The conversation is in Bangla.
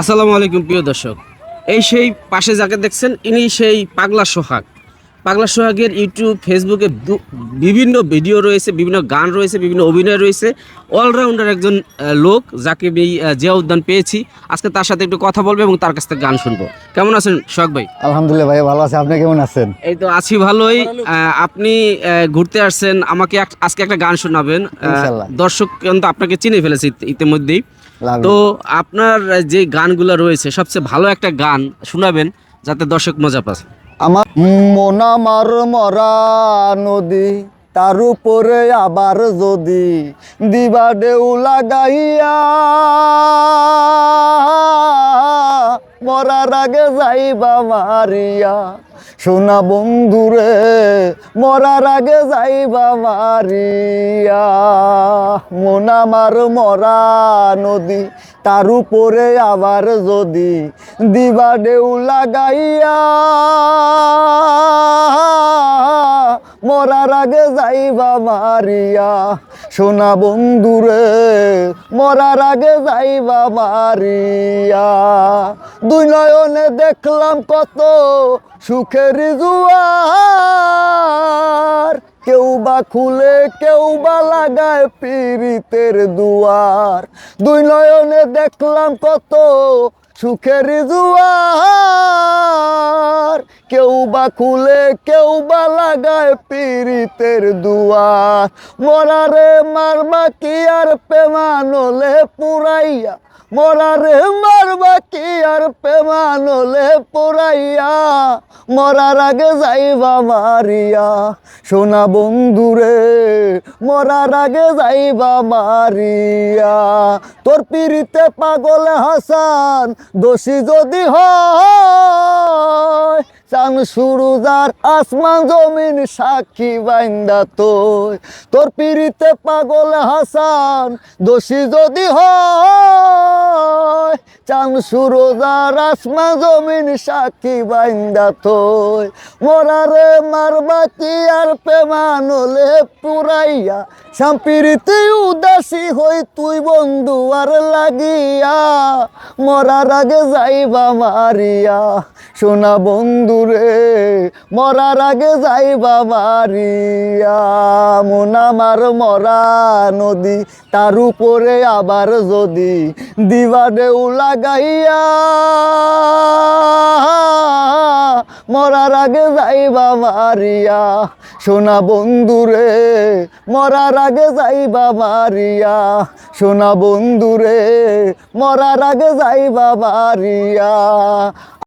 আসসালামু আলাইকুম প্রিয় দর্শক। এই সেই পাশে যাকে দেখছেন ইনি সেই পাগলা সোহাগ। পাগলা সোহাগের ইউটিউব ফেসবুকে বিভিন্ন ভিডিও রয়েছে বিভিন্ন গান রয়েছে বিভিন্ন অভিনয় রয়েছে। অলরাউন্ডার একজন লোক যাকে জিয়া উদ্যান পেয়েছি। আজকে তার সাথে একটু কথা বলব এবং তার কাছ থেকে গান শুনব। কেমন আছেন সোহাগ ভাই? আলহামদুলিল্লাহ ভাই ভালো আছে। আপনি কেমন আছেন? এই তো আছি ভালোই। আপনি ঘুরতে আসছেন। আমাকে আজকে একটা গান শোনাবেন। দর্শক কিন্তু আপনাকে চিনে ফেলেছে ইতিমধ্যেই। তো আপনার যে গানগুলো রয়েছে সবচেয়ে ভালো একটা গান শোনাবেন যাতে দর্শক মজা পায়। আমার মন আমার মরা নদী তার উপরে আবার যদি দিবা ডেউ লাগাইয়া। মরার আগে যাইবা মারিয়া। সোনা বন্ধুরে, মরার আগে যাইবা মারিয়া। মন আমার মরা নদী, তার উপরে আবার যদি দিবা দেউ লাগাইয়া। মরার আগে যাইবা মারিয়া। সোনা বন্ধুরে, মরার আগে যাইবা মারিয়া। দুই নয়নে দেখলাম কত সুখের জুয়ার। কেউ বা খুলে, কেউ বা লাগায় পীড়িতের দুয়ার। দুই নয়নে দেখলাম কত সুখের জুয়ার। কেউ বা খুলে কেউ বা লাগায় পীড়িতের দুয়ার মরারে মারবা কি আর পেমানলে পুরাইয়া? মরারে মারবা কি আর পেমানলে পুরাইয়া? মরার আগে যাইবা মারিয়া। সোনা বন্ধুরে, মরার আগে যাইবা মারিয়া। তোর পিড়িতে পাগল হাসান, দোষী যদি হয় চান সুরুজার আসমান জমিন সাক্ষী বাইন্দা তোর। তোর পিড়িতে পাগল হাসান দোষী যদি হয় চান সুরোজার আসমান জমিন সাক্ষী বাইন্দা তোর মরারে মারবা কি আর পেমানলে পুরাইয়া। সাম্পিরিতে উদাসী হই তুই বন্ধু আর লাগিয়া। মরার আগে যাইবা মারিয়া। সোনা বন্ধুরে মরার আগে যাইবা মারিয়া। মন আমার মরা নদী, তার উপরে আবার যদি দিবা ঢেউ লাগাইয়া মরার আগে যাইবা মারিয়া। সোনা বন্ধুরে, মরার আগে যাইবা মারিয়া। সোনা বন্ধুরে, মরার আগে যাইবা মারিয়া।